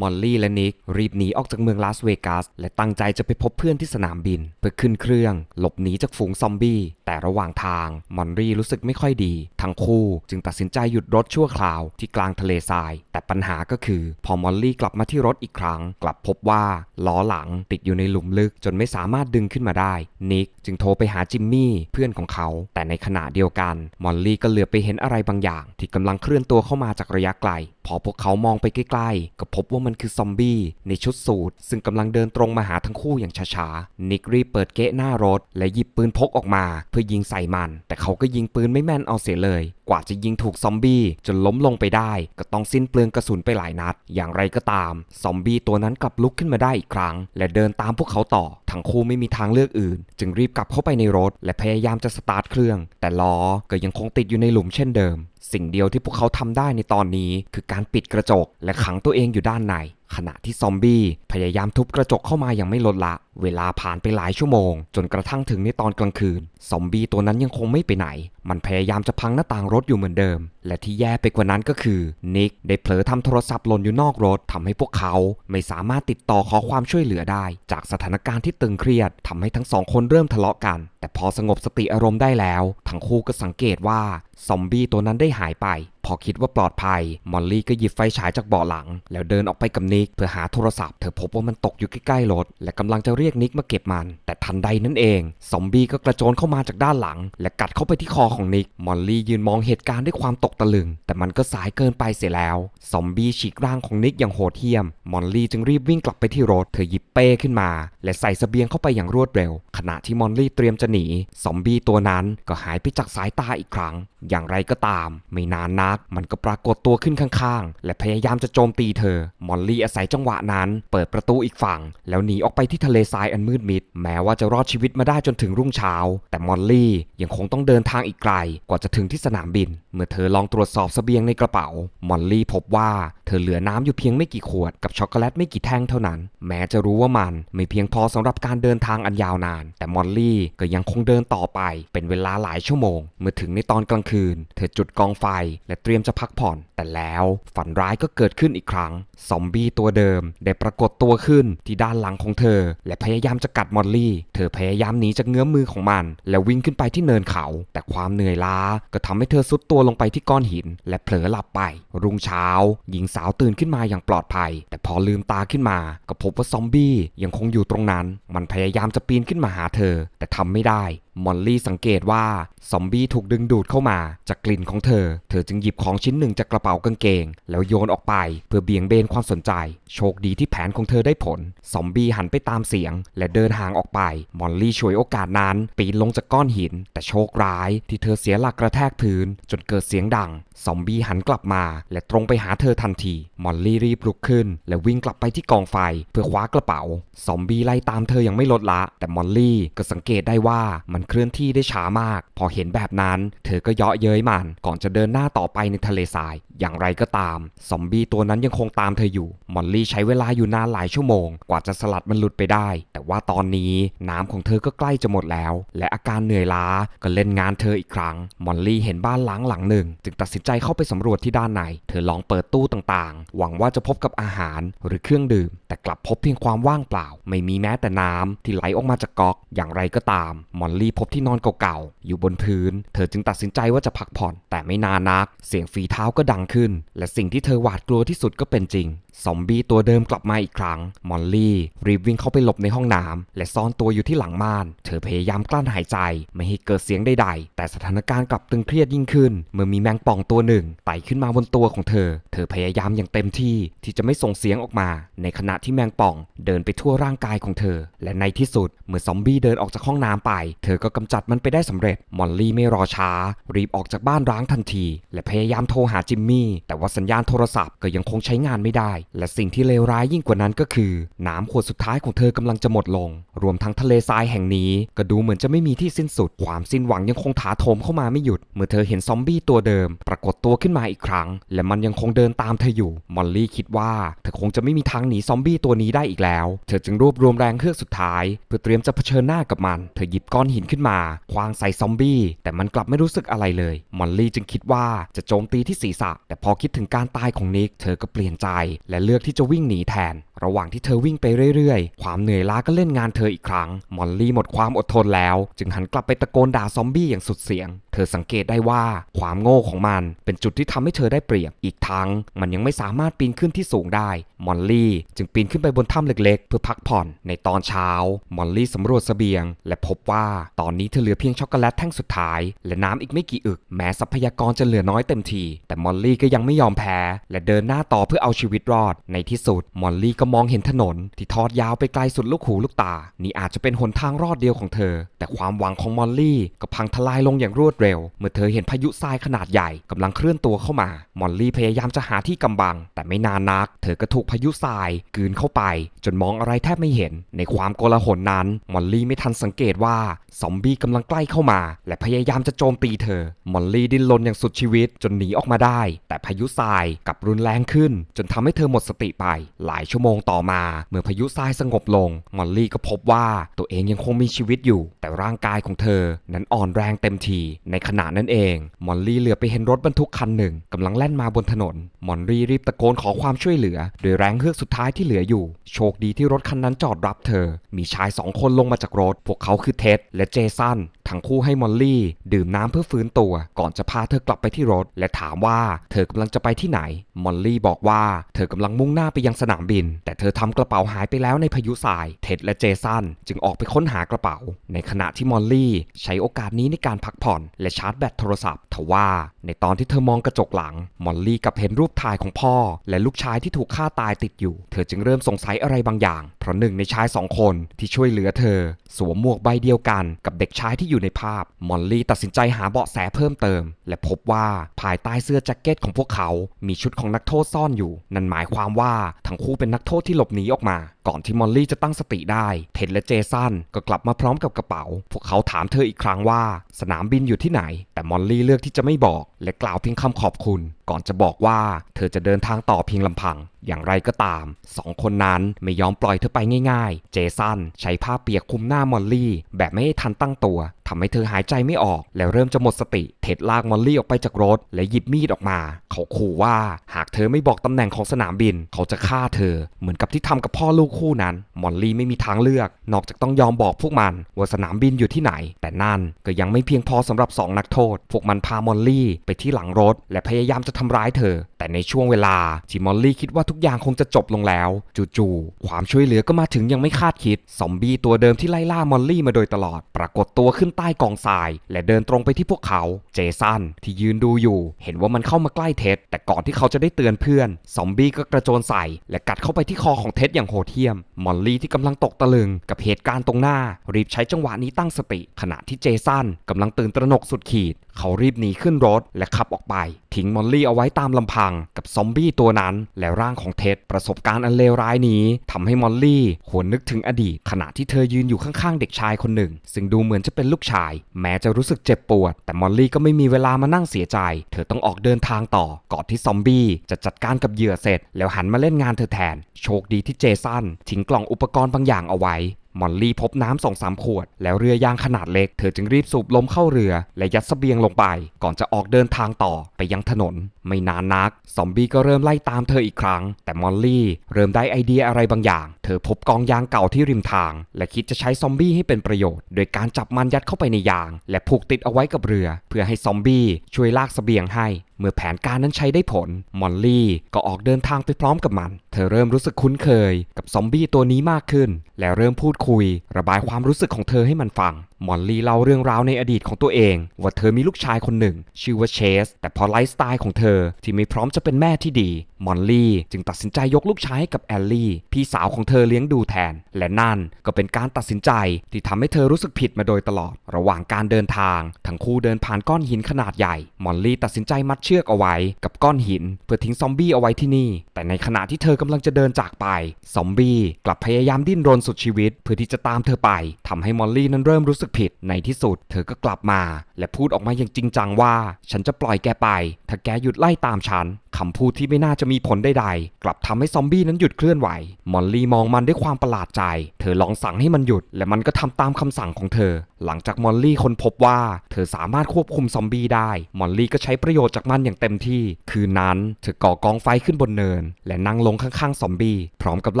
มอลลี่และนิกรีบหนีออกจากเมืองลาสเวกัสและตั้งใจจะไปพบเพื่อนที่สนามบิน เพื่อขึ้นเครื่อง หลบหนีจากฝูงซอมบี้ แต่ระหว่างทางมอนลี่รู้สึกไม่ค่อยดี ทั้งคู่จึงตัดสินใจหยุดรถชั่วคราวที่กลางทะเลทราย แต่ปัญหาก็คือ พอมอลลี่กลับมาที่รถอีกครั้ง กลับพบว่าล้อหลังติดอยู่ในหลุมลึกจนไม่สามารถดึงขึ้นมาได้ นิกจึงโทรไปหาจิมมี่เพื่อนของเขา แต่ในขณะเดียวกันมอลลี่ก็เหลือไปเห็นอะไรบางอย่าง ที่กำลังเคลื่อนตัวเข้ามาจากระยะไกล พอพวกเขามองไปใกล้ๆก็พบว่ามันคือซอมบี้ในชุดสูทซึ่งกำลังเดินตรงมาหาทั้งคู่อย่างช้าๆ นิกรีบเปิดเกะหน้ารถ และหยิบปืนพกออกมา เพื่อยิงใส่มัน แต่เขาก็ยิงปืนไม่แม่นเอาเสียเลย กว่าจะยิงถูกซอมบี้จนล้มลงไปได้ ก็ต้องสิ้นเปลืองกระสุนไปหลายนัด อย่างไรก็ตาม ซอมบี้ตัวนั้นกลับลุกขึ้นมาได้อีกครั้ง และเดินตามพวกเขาต่อ ทั้งคู่ไม่มีทางเลือกอื่น จึงรีบกลับเข้าไปในรถ และพยายามจะสตาร์ทเครื่อง แต่ล้อก็ยังคงติดอยู่ในหลุมเช่นเดิม สิ่งเดียวที่พวกเขาทำได้ในตอนนี้ คือการปิดกระจกและขังตัวเองอยู่ด้านใน ขณะที่ซอมบี้พยายามทุบกระจกเข้ามาอย่างไม่ลดละ เวลาผ่านไปหลายชั่วโมง จนกระทั่งถึงในตอนกลางคืน ซอมบี้ตัวนั้นยังคงไม่ไปไหน มันพยายามจะพังหน้าต่างรถอยู่เหมือนเดิม และที่แย่ไปกว่านั้นก็คือนิกได้เผลอทำโทรศัพท์หล่นอยู่นอกรถทำให้พวกเขาไม่สามารถติดต่อขอความช่วยเหลือได้ จากสถานการณ์ที่ตึงเครียดทำให้ทั้งสองคนเริ่มทะเลาะกัน แต่พอสงบสติอารมณ์ได้แล้ว ทั้งคู่ก็สังเกตว่าซอมบี้ตัวนั้นได้หายไปพอคิดว่าปลอดภัย มอลลี่ก็หยิบไฟฉายจากเบาะหลัง แล้วเดินออกไปกับนิกเพื่อหาโทรศัพท์ เธอพบว่ามันตกอยู่ใกล้ๆรถ และกำลังจะเรียกนิกมาเก็บมัน แต่ทันใดนั่นเอง ซอมบี้ก็กระโจนเข้ามาจากด้านหลัง และกัดเข้าไปที่คอของนิก มอลลี่ยืนมองเหตุการณ์ด้วยความตกตะลึง แต่มันก็สายเกินไปเสียแล้ว ซอมบี้ฉีกร่างของนิกอย่างโหดเหี้ยม มอลลี่จึงรีบวิ่งกลับไปที่รถ เธอหยิบเป้ขึ้นมา และใส่เสบียงเข้าไปอย่างรวดเร็ว ขณะที่มอลลี่เตรียมจะหนี ซอมบี้ตัวนั้นก็หายไปจากสายตาอีกครั้ง อย่างไรก็ตาม ไม่นานนัก มันก็ปรากฏตัวขึ้นข้างๆ และพยายามจะโจมตีเธอ มอลลี่อาศัยจังหวะนั้น เปิดประตูอีกฝั่ง แล้วหนีออกไปที่ทะเลทรายอันมืดมิด แม้ว่าจะรอดชีวิตมาได้จนถึงรุ่งเช้า แต่มอลลี่ยังคงต้องเดินทางอีกไกล กว่าจะถึงที่สนามบิน เมื่อเธอลองตรวจสอบเสบียงในกระเป๋า มอลลี่พบว่า เธอเหลือน้ำอยู่เพียงไม่กี่ขวดกับช็อกโกแลตไม่กี่แท่งเท่านั้น แม้จะรู้ว่ามันไม่เพียงพอสำหรับการเดินทางอันยาวนาน แต่มอลลี่ก็ยังคงเดินต่อไป เป็นเวลาหลายชั่วโมง เมื่อถึงในตอนกลางคืน เธอจุดกองไฟและเตรียมจะพักผ่อน แต่แล้วฝันร้ายก็เกิดขึ้นอีกครั้ง ซอมบี้ตัวเดิมได้ปรากฏตัวขึ้นที่ด้านหลังของเธอ และพยายามจะกัดมอลลี่ เธอพยายามหนีจากเงื้อมมือของมัน และวิ่งขึ้นไปที่เนินเขา แต่ความเหนื่อยล้าก็ทำให้เธอซุดตัวลงไปที่ก้อนหิน และเผลอหลับไป รุ่งเช้าหญิงสาวตื่นขึ้นมาอย่างปลอดภัย แต่พอลืมตาขึ้นมา ก็พบว่าซอมบี้ยังคงอยู่ตรงนั้น มันพยายามจะปีนขึ้นมาหาเธอ แต่ทำไม่ได้ มอลลี่สังเกตว่าซอมบี้ถูกดึงดูดเข้ามาจากกลิ่นของเธอ เธอจึงหยิบของชิ้นหนึ่งจากกระเป๋ากางเกง แล้วโยนออกไปเพื่อเบี่ยงเบนความสนใจ โชคดีที่แผนของเธอได้ผล ซอมบี้หันไปตามเสียง และเดินห่างออกไป มอลลี่ช่วยโอกาสนั้น ปีนลงจากก้อนหิน แต่โชคร้ายที่เธอเสียหลักกระแทกพื้น จนเกิดเสียงดัง ซอมบี้หันกลับมา และตรงไปหาเธอทันที มอลลี่รีบลุกขึ้น และวิ่งกลับไปที่กองไฟ เพื่อคว้ากระเป๋า ซอมบี้ไล่ตามเธออยังไม่ลดละ แต่มอลลี่ก็สังเกตได้ว่ามันเคลื่อนที่ได้ช้ามาก พอเห็นแบบนั้น เธอก็เยาะเย้ยมัน ก่อนจะเดินหน้าต่อไปในทะเลทราย อย่างไรก็ตาม ซอมบี้ตัวนั้นยังคงตามเธออยู่ มอลลี่ใช้เวลาอยู่นานหลายชั่วโมง กว่าจะสลัดมันหลุดไปได้ แต่ว่าตอนนี้น้ำของเธอก็ใกล้จะหมดแล้ว และอาการเหนื่อยล้าก็เล่นงานเธออีกครั้ง มอลลี่เห็นบ้านล้างหลังหนึ่ง จึงตัดสินใจเข้าไปสำรวจที่ด้านใน เธอลองเปิดตู้ต่างๆ หวังว่าจะพบกับอาหารหรือเครื่องดื่ม แต่กลับพบเพียงความว่างเปล่า ไม่มีแม้แต่น้ำที่ไหลออกมาจากก๊อก อย่างไรก็ตาม มอลลี่พบที่นอนเก่าๆ อยู่บนพื้น เธอจึงตัดสินใจว่าจะพักผ่อน แต่ไม่นานนัก เสียงฝีเท้าก็ดังขึ้น และสิ่งที่เธอหวาดกลัวที่สุดก็เป็นจริง ซอมบี้ตัวเดิมกลับมาอีกครั้ง มอลลี่รีบวิ่งเข้าไปหลบในห้องน้ำและซ่อนตัวอยู่ที่หลังม่าน เธอพยายามกลั้นหายใจ ไม่ให้เกิดเสียงใดๆ แต่สถานการณ์กลับตึงเครียดยิ่งขึ้น เมื่อมีแมงป่องตัวหนึ่งไต่ขึ้นมาบนตัวของเธอ เธอพยายามอย่างเต็มที่ที่จะไม่ส่งเสียงออกมา ในขณะที่แมงป่อง เดินไปทั่วร่างกายของเธอ และในที่สุดเมื่อซอมบี้เดินออกจากห้องน้ำไป เธอก็กำจัดมันไปได้สำเร็จ มอลลี่ไม่รอช้า รีบออกจากบ้านร้างทันที และพยายามโทรหาจิมมี่ แต่ว่าสัญญาณโทรศัพท์ก็ยังคงใช้งานไม่ได้ และสิ่งที่เลวร้ายยิ่งกว่านั้นก็คือ น้ำขวดสุดท้ายของเธอกำลังจะหมดลง รวมทั้งทะเลทรายแห่งนี้ก็ดูเหมือนจะไม่มีที่สิ้นสุด ความสิ้นหวังยังคงถาโถมเข้ามาไม่หยุด เมื่อเธอเห็นซอมบี้ตัวเดิม ปรากฏตัวขึ้นมาอีกครั้ง และมันยังคงเดินตามเธออยู่ มอลลี่คิดว่าเธอคงจะไม่มีทางหนีซอมบี้ตัวนี้ได้อีกแล้ว เธอจึงรวบรวมแรงเฮือกสุดท้าย เพื่อเตรียมจะเผชิญหน้ากับมัน เธอหยิบก้อนหินขึ้นมาคว้างใส่ซอมบี้แต่มันกลับไม่รู้สึกอะไรเลย มอลลี่จึงคิดว่าจะโจมตีที่ศีรษะ แต่พอคิดถึงการตายของนิก เธอก็เปลี่ยนใจ และเลือกที่จะวิ่งหนีแทน ระหว่างที่เธอวิ่งไปเรื่อยๆ ความเหนื่อยล้าก็เล่นงานเธออีกครั้ง มอลลี่หมดความอดทนแล้ว จึงหันกลับไปตะโกนด่าซอมบี้อย่างสุดเสียง เธอสังเกตได้ว่าความโง่ของมันเป็นจุดที่ทำให้เธอได้เปรียบ อีกทั้งมันยังไม่สามารถปีนขึ้นที่สูงได้ มอลลี่จึงปีนขึ้นไปบนถ้ำเล็ก ๆ เพื่อพักผ่อน ในตอนเช้า มอลลี่สำรวจเสบียง และพบว่าตอนนี้เธอเหลือเพียงช็อกโกแลตแท่งสุดท้าย และน้ำอีกไม่กี่อึก แม้ทรัพยากรจะเหลือน้อยเต็มที แต่มอลลี่ก็ยังไม่ยอมแพ้ และเดินหน้าต่อเพื่อเอาชีวิตรอด ในที่สุด มอลลี่ก็มองเห็นถนน ที่ทอดยาวไปไกลสุดลูกหูลูกตา นี่อาจจะเป็นหนทางรอดเดียวของเธอ แต่ความหวังของมอลลี่ก็พังทลายลงอย่างรวดเร็ว เมื่อเธอเห็นพายุทรายขนาดใหญ่กำลังเคลื่อนตัวเข้ามา มอลลี่พยายามจะหาที่กำบัง แต่ไม่นานนัก เธอก็ถูกพายุทรายกืนเข้าไป จนมองอะไรแทบไม่เห็น ในความโกลาหลนั้น มอลลี่ไม่ทันสังเกตว่าซอมบี้กำลังใกล้เข้ามา และพยายามจะโจมตีเธอ มอลลี่ดิ้นรนอย่างสุดชีวิตจนหนีออกมาได้ แต่พายุทรายกลับรุนแรงขึ้น จนทำให้เธอหมดสติไป หลายชั่วโมงต่อมา เมื่อพายุทรายสงบลง มอลลี่ก็พบว่าตัวเองยังคงมีชีวิตอยู่ แต่ร่างกายของเธอนั้นอ่อนแรงเต็มที ในขณะนั้นเอง มอลลี่เหลือไปเห็นรถบรรทุกคันหนึ่งกำลังแล่นมาบนถนน มอลลี่รีบตะโกนขอความช่วยเหลือ โดยแรงเฮือกสุดท้ายที่เหลืออยู่ โชคดีที่รถคันนั้นจอดรับเธอ มีชายสองคนลงมาจากรถ พวกเขาคือเท็ดและเจสันทั้งคู่ให้มอลลี่ ดื่มน้ำเพื่อฟื้นตัว ก่อนจะพาเธอกลับไปที่รถ และถามว่าเธอกำลังจะไปที่ไหน มอลลี่บอกว่าเธอกำลังมุ่งหน้าไปยังสนามบิน แต่เธอทำกระเป๋าหายไปแล้วในพายุทราย เท็ดและเจสันจึงออกไปค้นหากระเป๋า ในขณะที่มอลลี่ ใช้โอกาสนี้ในการพักผ่อน และชาร์จแบตโทรศัพท์ทว่า ในตอนที่เธอมองกระจกหลัง มอลลี่กับเห็นรูปถ่ายของพ่อ และลูกชายที่ถูกฆ่าตายติดอยู่ เธอจึงเริ่มสงสัยอะไรบางอย่าง เพราะหนึ่งในชายสองคนที่ช่วยเหลือเธอ สวมหมวกใบเดียวกันกับเด็กชายที่อยู่ในภาพ มอลลี่ตัดสินใจหาเบาะแสเพิ่มเติม และพบว่าภายใต้เสื้อแจ็คเก็ตของพวกเขา มีชุดของนักโทษซ่อนอยู่ นั่นหมายความว่าทั้งคู่เป็นนักโทษที่หลบหนีออกมาก่อนที่มอลลี่จะตั้งสติได้เท็ดและเจสันก็กลับมาพร้อมกับกระเป๋า พวกเขาถามเธออีกครั้งว่า สนามบินอยู่ที่ไหน แต่มอลลี่เลือกที่จะไม่บอก และกล่าวเพียงคำขอบคุณ ก่อนจะบอกว่าเธอจะเดินทางต่อเพียงลำพัง อย่างไรก็ตามสองคนนั้นไม่ยอมปล่อยเธอไปง่าย ๆ เจสันใช้ผ้าเปียกคลุมหน้ามอลลี่ แบบไม่ให้ทันตั้งตัว ทำให้เธอหายใจไม่ออก แล้วเริ่มจะหมดสติ เท็ดลากมอลลี่ออกไปจากรถ และหยิบมีดออกมา เขาขู่ว่าหากเธอไม่บอกตำแหน่งของสนามบิน เขาจะฆ่าเธอ เหมือนกับที่ทำกับพ่อลูกคู่นั้น มอลลี่ไม่มีทางเลือก นอกจากต้องยอมบอกพวกมันว่าสนามบินอยู่ที่ไหน แต่นั่นก็ยังไม่เพียงพอสำหรับสองนักโทษ พวกมันพามอลลี่ไปที่หลังรถ และพยายามจะทำร้ายเธอ แต่ในช่วงเวลาที่มอลลี่คิดว่าทุกอย่างคงจะจบลงแล้ว จู่ๆความช่วยเหลือก็มาถึงยังไม่คาดคิด ซอมบี้ตัวเดิมที่ไล่ล่ามอลลี่มาโดยตลอด ปรากฏตัวขึ้นใต้กองทราย และเดินตรงไปที่พวกเขา เจสันที่ยืนดูอยู่ เห็นว่ามันเข้ามาใกล้เท็ดแต่ก่อนที่เขาจะได้เตือนเพื่อน ซอมบี้ก็กระโจนใส่ และกัดเข้าไปที่คอของเท็ดอย่างโหดเหี้ยม มอลลี่ที่กำลังตกตะลึงกับเหตุการณ์ตรงหน้า รีบใช้จังหวะนี้ตั้งสติ ขณะที่เจสันกำลังตื่นตระหนกสุดขีด เขารีบหนีขึ้นรถและขับออกไป ทิ้งมอลลี่เอาไว้ตามลำพัง กับซอมบี้ตัวนั้น และร่างของเท็ดประสบการณ์อันเลวร้ายนี้ทำให้มอลลี่หวนนึกถึงอดีต ขณะที่เธอยืนอยู่ข้างๆเด็กชายคนหนึ่ง ซึ่งดูเหมือนจะเป็นลูกชาย แม้จะรู้สึกเจ็บปวด แต่มอลลี่ก็ไม่มีเวลามานั่งเสียใจ เธอต้องออกเดินทางต่อก่อนที่ซอมบี้จะจัดการกับเหยื่อเสร็จ แล้วหันมาเล่นงานเธอแทน โชคดีที่เจสันทิ้งกล่องอุปกรณ์บางอย่างเอาไว้มอลลี่พบน้ำสองสามขวด แล้วเรือยางขนาดเล็ก เธอจึงรีบสูบลมเข้าเรือ และยัดสเสบียงลงไป ก่อนจะออกเดินทางต่อไปยังถนนไม่นานนัก ซอมบี้ก็เริ่มไล่ตามเธออีกครั้ง แต่มอลลี่เริ่มได้ไอเดียอะไรบางอย่าง เธอพบกองยางเก่าที่ริมทาง และคิดจะใช้ซอมบี้ให้เป็นประโยชน์ โดยการจับมันยัดเข้าไปในยาง และผูกติดเอาไว้กับเรือ เพื่อให้ซอมบี้ช่วยลากเสบียงให้ เมื่อแผนการนั้นใช้ได้ผล มอลลี่ก็ออกเดินทางไปพร้อมกับมัน เธอเริ่มรู้สึกคุ้นเคย กับซอมบี้ตัวนี้มากขึ้น และเริ่มพูดคุย ระบายความรู้สึกของเธอให้มันฟัง มอลลี่เล่าเรื่องราวในอดีตของตัวเอง ว่าเธอมีลูกชายคนหนึ่ง ชื่อว่าเชส แต่พอไลฟ์สไตล์ของเธอที่ไม่พร้อมจะเป็นแม่ที่ดี มอลลี่จึงตัดสินใจยกลูกชายให้กับแอลลี่ พี่สาวของเธอเลี้ยงดูแทน และนั่นก็เป็นการตัดสินใจที่ทำให้เธอรู้สึกผิดมาโดยตลอด ระหว่างการเดินทาง ทั้งคู่เดินผ่านก้อนหินขนาดใหญ่ มอลลี่ตัดสินใจมัดเชือกเอาไว้กับก้อนหิน เพื่อทิ้งซอมบี้เอาไว้ที่นี่ แต่ในขณะที่เธอกำลังจะเดินจากไป ซอมบี้กลับพยายามดิ้นรนสุดชีวิต เพื่อที่จะตามเธอไปทำให้มอลลี่นั้นเริ่มรู้สึกผิด ในที่สุด เธอก็กลับมา และพูดออกมาอย่างจริงจังว่า ฉันจะปล่อยแกไป ถ้าแกหยุดไล่ตามฉันคำพูดที่ไม่น่าจะมีผลใดๆ กลับทำให้ซอมบี้นั้นหยุดเคลื่อนไหว มอลลี่มองมันด้วยความประหลาดใจ เธอลองสั่งให้มันหยุด และมันก็ทำตามคำสั่งของเธอ หลังจากมอลลี่ค้นพบว่า เธอสามารถควบคุมซอมบี้ได้ มอลลี่ก็ใช้ประโยชน์จากมันอย่างเต็มที่ คืนนั้น เธอก่อกองไฟขึ้นบนเนินและนั่งลงข้างๆซอมบี้พร้อมกับเ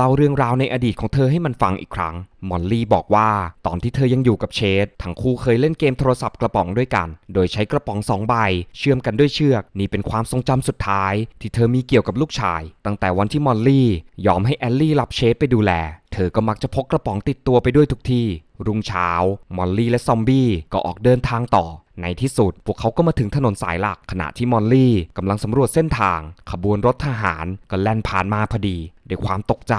ล่าเรื่องราวในอดีตของเธอให้มันฟังอีกครั้ง มอลลี่บอกว่า ตอนที่เธอยังอยู่กับเชดทั้งคู่เคยเล่นเกมโทรศัพท์กระป๋องด้วยกัน โดยใช้กระป๋องสองใบ เชื่อมกันด้วยเชือก นี่เป็นความทรงจำสุดท้าย ที่เธอมีเกี่ยวกับลูกชาย ตั้งแต่วันที่มอลลี่ ยอมให้แอลลี่รับเชดไปดูแล เธอก็มักจะพกกระป๋องติดตัวไปด้วยทุกที่ รุ่งเช้า มอลลี่และซอมบี้ก็ออกเดินทางต่อ ในที่สุด พวกเขาก็มาถึงถนนสายหลัก ขณะที่มอลลี่กำลังสำรวจเส้นทาง ขบวนรถทหารก็แล่นผ่านมาพอดี ด้วยความตกใจ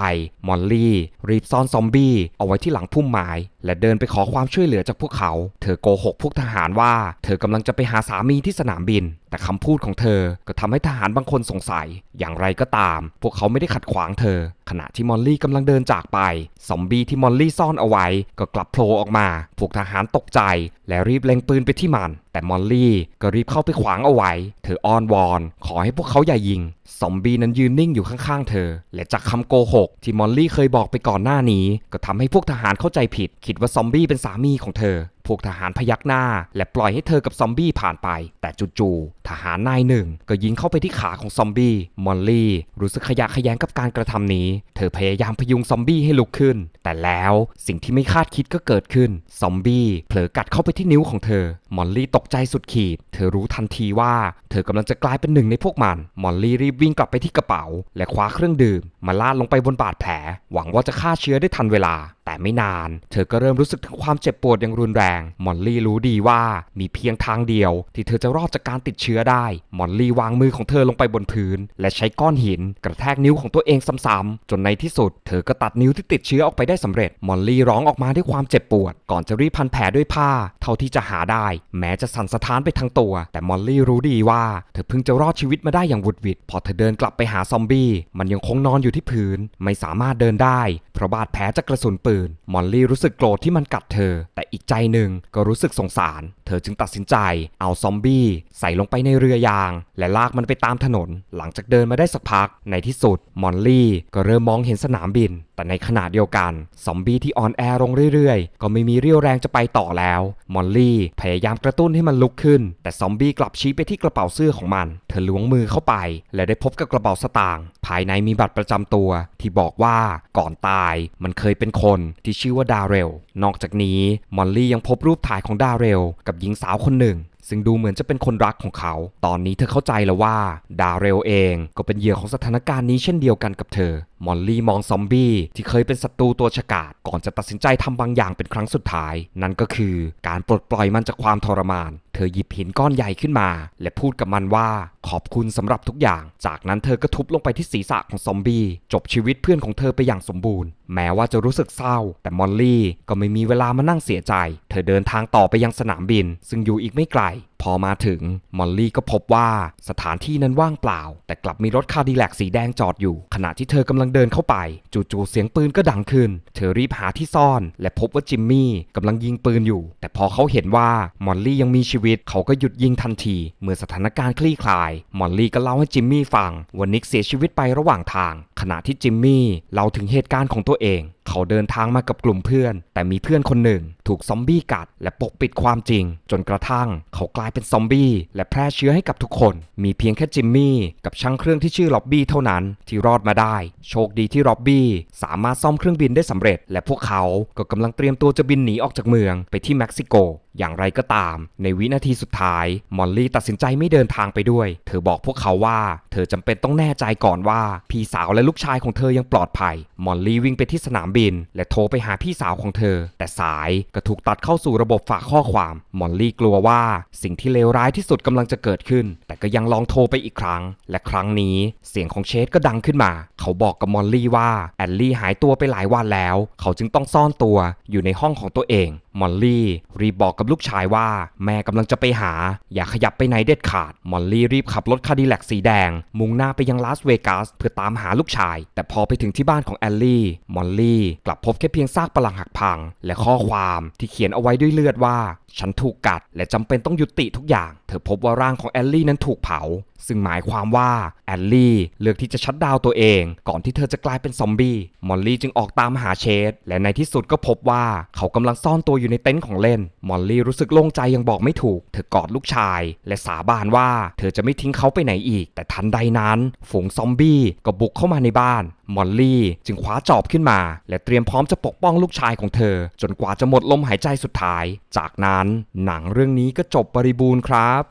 มอลลี่รีบซ่อนซอมบี้เอาไว้ที่หลังพุ่มไม้และเดินไปขอความช่วยเหลือจากพวกเขา เธอโกหกพวกทหารว่า เธอกำลังจะไปหาสามีที่สนามบิน แต่คำพูดของเธอก็ทำให้ทหารบางคนสงสัย อย่างไรก็ตาม พวกเขาไม่ได้ขัดขวางเธอ ขณะที่มอลลี่กำลังเดินจากไป ซอมบี้ที่มอลลี่ซ่อนเอาไว้ ก็กลับโผล่ออกมา พวกทหารตกใจ และรีบเล็งปืนไปที่มันแต่มอลลี่ก็รีบเข้าไปขวางเอาไว้ เธออ้อนวอน ขอให้พวกเขาอย่ายิง ซอมบี้นั้นยืนนิ่งอยู่ข้างๆเธอ และจากคำโกหก ที่มอลลี่เคยบอกไปก่อนหน้านี้ ก็ทำให้พวกทหารเข้าใจผิด คิดว่าซอมบี้เป็นสามีของเธอ พวกทหารพยักหน้า และปล่อยให้เธอกับซอมบี้ผ่านไป แต่จู่ๆทหารนายหนึ่ง ก็ยิงเข้าไปที่ขาของซอมบี้มอลลี่รู้สึกขยะขยงกับการกระทำนี้ เธอพยายามพยุงซอมบี้ให้ลุกขึ้น แต่แล้วสิ่งที่ไม่คาดคิดก็เกิดขึ้น ซอมบี้เผลอกัดเข้าไปที่นิ้วของเธอ มอลลี่ตกใจสุดขีด เธอรู้ทันทีว่า เธอกำลังจะกลายเป็นหนึ่งในพวกมัน มอลลี่รีบวิ่งกลับไปที่กระเป๋า และคว้าเครื่องดื่ม มาลาดลงไปบนบาดแผล หวังว่าจะฆ่าเชื้อได้ทันเวลา ไม่นาน เธอก็เริ่มรู้สึกถึงความเจ็บปวดอย่างรุนแรง มอลลี่รู้ดีว่ามีเพียงทางเดียว ที่เธอจะรอดจากการติดเชื้อได้ มอลลี่วางมือของเธอลงไปบนพื้น และใช้ก้อนหิน กระแทกนิ้วของตัวเองซ้ำๆจนในที่สุด เธอก็ตัดนิ้วที่ติดเชื้อออกไปได้สำเร็จ มอลลี่ร้องออกมาด้วยความเจ็บปวด ก่อนจะรีบพันแผลด้วยผ้า เท่าที่จะหาได้ แม้จะสั่นสะท้านไปทั้งตัว แต่มอลลี่รู้ดีว่าเธอเพิ่งจะรอดชีวิตมาได้อย่างหวุดหวิดพอเธอเดินกลับไปหาซอมบี้มันยังคงนอนอยู่ที่พื้น ไม่สามารถเดินได้ เพราะบาดแผลจากกระสุนปืนมอลลี่รู้สึกโกรธที่มันกัดเธอ แต่อีกใจหนึ่งก็รู้สึกสงสาร เธอจึงตัดสินใจ เอาซอมบี้ใส่ลงไปในเรือยาง และลากมันไปตามถนน หลังจากเดินมาได้สักพัก ในที่สุดมอลลี่ก็เริ่มมองเห็นสนามบิน แต่ในขณะเดียวกันซอมบี้ที่อ่อนแอลงเรื่อยๆ ก็ไม่มีเรี่ยวแรงจะไปต่อแล้ว มอลลี่พยายามกระตุ้นให้มันลุกขึ้น แต่ซอมบี้กลับชี้ไปที่กระเป๋าเสื้อของมัน เธอล้วงมือเข้าไป และได้พบกับกระเป๋าสตางค์ภายในมีบัตรประจำตัว ที่บอกว่าก่อนตายมันเคยเป็นคนที่ชื่อว่าดาเรลนอกจากนี้มอลลี่ยังพบรูปถ่ายของดาเรลกับหญิงสาวคนหนึ่ง ซึ่งดูเหมือนจะเป็นคนรักของเขา ตอนนี้เธอเข้าใจแล้วว่า ดาเรลเองก็เป็นเหยื่อของสถานการณ์นี้เช่นเดียวกันกับเธอ มอลลี่มองซอมบี้ที่เคยเป็นศัตรูตัวฉกาจก่อนจะตัดสินใจทำบางอย่างเป็นครั้งสุดท้าย นั่นก็คือการปลดปล่อยมันจากความทรมาน อหยิบหินก้อนใหญ่ขึ้นมา และพูดกับมันว่าขอบคุณสำหรับทุกอย่าง จากนั้นเธอก็ทุบลงไปที่ศีรษะของซอมบี้จบชีวิตเพื่อนของเธอไปอย่างสมบูรณ์ แม้ว่าจะรู้สึกเศร้า แต่มอลลี่ก็ไม่มีเวลามานั่งเสียใจ เธอเดินทางต่อไปยังสนามบิน ซึ่งอยู่อีกไม่ไกล พอมาถึงมอลลี่ก็พบว่าสถานที่นั้นว่างเปล่า แต่กลับมีรถคาร์ดิแลกสีแดงจอดอยู่ ขณะที่เธอกำลังเดินเข้าไป จู่ๆเสียงปืนก็ดังขึ้น เธอรีบหาที่ซ่อน และพบว่าจิมมี่กำลังยิงปืนอยู่ แต่พอเขาเห็นว่ามอลลี่ยังมีชีวิต เขาก็หยุดยิงทันที เมื่อสถานการณ์คลี่คลายมอลลี่ก็เล่าให้จิมมี่ฟังว่านิกเสียชีวิตไประหว่างทาง ขณะที่จิมมี่เล่าถึงเหตุการณ์ของตัวเอง เขาเดินทางมากับกลุ่มเพื่อน แต่มีเพื่อนคนหนึ่ง ถูกซอมบี้กัด และปกปิดความจริง จนกระทั่ง เขากลายเป็นซอมบี้และแพร่เชื้อให้กับทุกคน มีเพียงแค่จิมมี่กับช่างเครื่องที่ชื่อล็อบบี้เท่านั้นที่รอดมาได้ โชคดีที่ล็อบบี้สามารถซ่อมเครื่องบินได้สำเร็จ และพวกเขาก็กำลังเตรียมตัวจะบินหนีออกจากเมืองไปที่เม็กซิโกอย่างไรก็ตาม ในวินาทีสุดท้าย มอลลี่ตัดสินใจไม่เดินทางไปด้วย เธอบอกพวกเขาว่า เธอจำเป็นต้องแน่ใจก่อนว่า พี่สาวและลูกชายของเธอยังปลอดภัย มอลลี่วิ่งไปที่สนามบิน และโทรไปหาพี่สาวของเธอ แต่สายก็ถูกตัดเข้าสู่ระบบฝากข้อความ มอลลี่กลัวว่า สิ่งที่เลวร้ายที่สุดกำลังจะเกิดขึ้น แต่ก็ยังลองโทรไปอีกครั้ง และครั้งนี้เสียงของเชดก็ดังขึ้นมา เขาบอกกับมอลลี่ว่าแอลลี่หายตัวไปหลายวันแล้ว เขาจึงต้องซ่อนตัวอยู่ในห้องของตัวเอง มอลลี่รีบบอกกับลูกชายว่า แม่กำลังจะไปหา อย่าขยับไปไหนเด็ดขาด มอลลี่รีบขับรถคาดิแลกสีแดง มุ่งหน้าไปยังลาสเวกัสเพื่อตามหาลูกชาย แต่พอไปถึงที่บ้านของแอลลี่ มอลลี่กลับพบแค่เพียงซากปรังหักพัง และข้อความที่เขียนเอาไว้ด้วยเลือดว่าฉันถูกกัดและจำเป็นต้องยุติทุกอย่าง เธอพบว่าร่างของแอลลี่นั้นถูกเผา ซึ่งหมายความว่าแอลลี่เลือกที่จะชัดดาวตัวเองก่อนที่เธอจะกลายเป็นซอมบี้มอลลี่จึงออกตามหาเชดและในที่สุดก็พบว่าเขากำลังซ่อนตัวอยู่ในเต็นท์ของเล่นมอลลี่รู้สึกโล่งใจยังบอกไม่ถูก เธอกอดลูกชาย และสาบานว่า เธอจะไม่ทิ้งเขาไปไหนอีก แต่ทันใดนั้น ฝูงซอมบี้ก็บุกเข้ามาในบ้านมอลลี่จึงคว้าจอบขึ้นมา และเตรียมพร้อมจะปกป้องลูกชายของเธอ จนกว่าจะหมดลมหายใจสุดท้าย จากนั้นหนังเรื่องนี้ก็จบบริบูรณ์ครับ